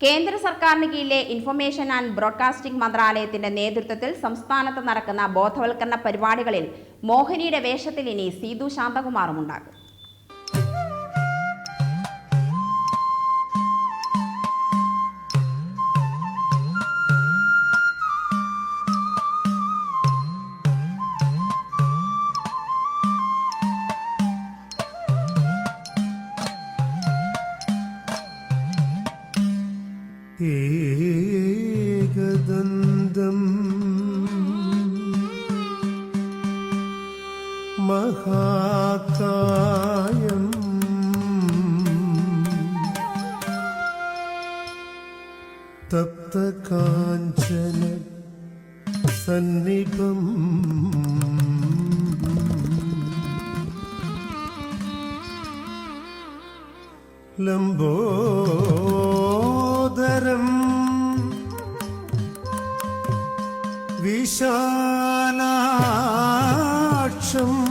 കേന്ദ്ര സർക്കാരിന് കീഴിലെ ഇൻഫർമേഷൻ ആൻഡ് ബ്രോഡ്കാസ്റ്റിംഗ് മന്ത്രാലയത്തിന്റെ നേതൃത്വത്തിൽ സംസ്ഥാനത്ത് നടക്കുന്ന ബോധവൽക്കരണ പരിപാടികളിൽ മോഹിനിയുടെ വേഷത്തിൽ ഇനി സീതു ശാന്തകുമാറും ഉണ്ടാകും. ഏകദന്തം. മഹാകായം. തപ്തകാഞ്ചന സന്നിപം. ലംബോദരം വിശാലാക്ഷം.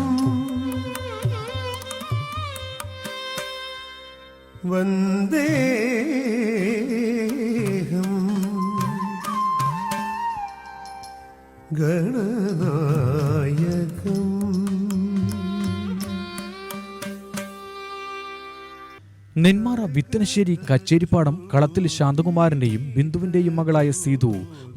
വന്ദേഹം ഗണനായകം. നെന്മാറ വിത്തനശ്ശേരി കച്ചേരിപ്പാടം കളത്തിൽ ശാന്തകുമാരന്റെയും ബിന്ദുവിന്റെയും മകളായ സീതു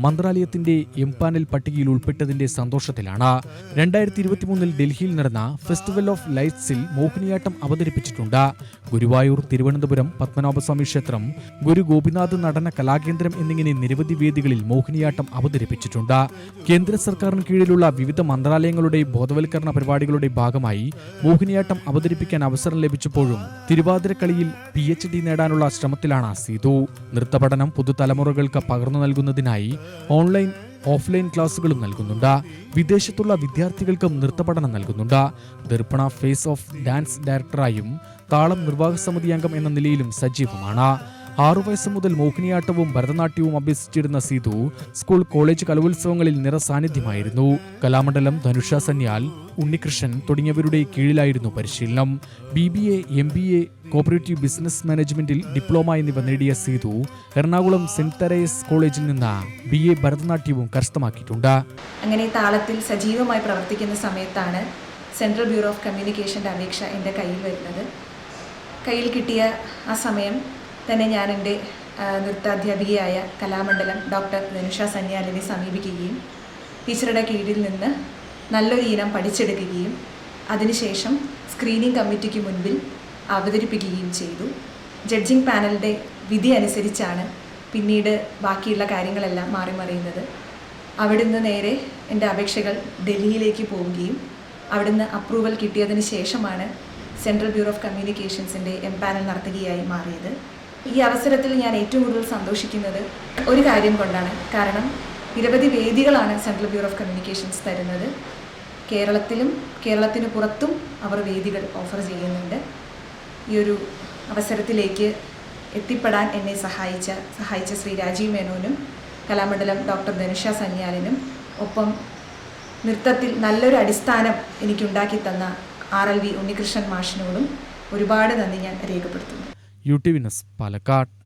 മന്ത്രാലയത്തിന്റെ എം പാനൽ പട്ടികയിൽ ഉൾപ്പെട്ടതിന്റെ സന്തോഷത്തിലാണ്. രണ്ടായിരത്തി ഇരുപത്തിമൂന്നിൽ ഡൽഹിയിൽ നടന്ന ഫെസ്റ്റിവൽ ഓഫ് ലൈറ്റ്സിൽ മോഹിനിയാട്ടം അവതരിപ്പിച്ചിട്ടുണ്ട്. ഗുരുവായൂർ തിരുവനന്തപുരം പത്മനാഭസ്വാമി ക്ഷേത്രം ഗുരു ഗോപിനാഥ് നടന കലാകേന്ദ്രം എന്നിങ്ങനെ നിരവധി വേദികളിൽ മോഹിനിയാട്ടം അവതരിപ്പിച്ചിട്ടുണ്ട്. കേന്ദ്ര സർക്കാരിന് കീഴിലുള്ള വിവിധ മന്ത്രാലയങ്ങളുടെ ബോധവൽക്കരണ പരിപാടികളുടെ ഭാഗമായി മോഹിനിയാട്ടം അവതരിപ്പിക്കാൻ അവസരം ലഭിച്ചപ്പോഴും തിരുവാതിരക്കളിയിൽ പി എച്ച് ഡി നേടാനുള്ള ശ്രമത്തിലാണ് സീതു നൃത്തപഠനം പുതുതലമുറകൾക്ക് പകർന്നു നൽകുന്നതിനായി ഓൺലൈൻ ഓഫ്ലൈൻ ക്ലാസുകളും നൽകുന്നുണ്ട്. വിദേശത്തുള്ള വിദ്യാർത്ഥികൾക്കും നൃത്തപഠനം നൽകുന്നുണ്ട്. ദർപ്പണ ഫേസ് ഓഫ് ഡാൻസ് ഡയറക്ടറായും താളം നിർവാഹക സമിതി അംഗം എന്ന നിലയിലും സജീവമാണ്. ആറു വയസ്സ് മുതൽ മോഹിനിയാട്ടവും ഭരതനാട്യവും അഭ്യസിച്ചിരുന്ന സീതു സ്കൂൾ കോളേജ് കലോത്സവങ്ങളിൽ നിറസാന്നിധ്യമായിരുന്നു കലാമണ്ഡലം ധനുഷ സന്യാൽ ഉണ്ണികൃഷ്ണൻ തുടങ്ങിയവരുടെ കീഴിലായിരുന്നു പരിശീലനം. B B A M B A cooperative business മാനേജ്മെന്റിൽ ഡിപ്ലോമ എന്നിവ നേടിയ സീതു എറണാകുളം സെന്റ് തെരേസ് കോളേജിൽ നിന്ന് ബി എ ഭരതനാട്യവും കരസ്ഥമാക്കിയിട്ടുണ്ട്. അങ്ങനെ താളത്തിൽ സജീവമായി പ്രവർത്തിക്കുന്ന സമയത്താണ് സെൻട്രൽ ബ്യൂറോ ഓഫ് കമ്മ്യൂണിക്കേഷന്റെ അപേക്ഷ എന്റെ കയ്യിൽ വരുന്നത്. കയ്യിൽ കിട്ടിയ ആ സമയം തന്നെ ഞാൻ എന്റെ നൃത്താധ്യാപികയായ കലാമണ്ഡലം ഡോക്ടർ ധനുഷ സന്യാലിനെ സമീപിക്കുകയും ടീച്ചറുടെ കീഴിൽ നിന്ന് നല്ലൊരു ഇനം പഠിച്ചെടുക്കുകയും അതിനുശേഷം സ്ക്രീനിംഗ് കമ്മിറ്റിക്ക് മുൻപിൽ അവതരിപ്പിക്കുകയും ചെയ്തു. ജഡ്ജിംഗ് പാനലിന്റെ വിധി അനുസരിച്ചാണ് പിന്നീട് ബാക്കിയുള്ള കാര്യങ്ങളെല്ലാം മാറി മറിയുന്നത്. അവിടുന്ന് നേരെ എന്റെ അപേക്ഷകൾ ഡൽഹിയിലേക്ക് പോവുകയും അവിടുന്ന് അപ്രൂവൽ കിട്ടിയതിന് ശേഷമാണ് സെൻട്രൽ ബ്യൂറോ ഓഫ് കമ്മ്യൂണിക്കേഷൻസിന്റെ എംപാനൽ നടത്തുകയായി മാറിയത്. ഈ അവസരത്തിൽ ഞാൻ ഏറ്റവും കൂടുതൽ സന്തോഷിക്കുന്നത് ഒരു കാര്യം കൊണ്ടാണ്. കാരണം നിരവധി വേദികളാണ് സെൻട്രൽ ബ്യൂറോ ഓഫ് കമ്മ്യൂണിക്കേഷൻസ് തരുന്നത്. കേരളത്തിലും കേരളത്തിന് പുറത്തും അവർ വേദികൾ ഓഫർ ചെയ്യുന്നുണ്ട്. ഈ ഒരു അവസരത്തിലേക്ക് എത്തിപ്പെടാൻ എന്നെ സഹായിച്ച സഹായിച്ച ശ്രീ രാജീവ് മേനോനും കലാമണ്ഡലം ഡോക്ടർ ധനുഷ സന്യാലിനും ഒപ്പം നൃത്തത്തിൽ നല്ലൊരു അടിസ്ഥാനം എനിക്കുണ്ടാക്കി തന്ന ആർ എൽ വി ഉണ്ണികൃഷ്ണൻ മാഷിനോടും ഒരുപാട് നന്ദി ഞാൻ രേഖപ്പെടുത്തുന്നു. യു ടി വിനസ് പാലക്കാട്.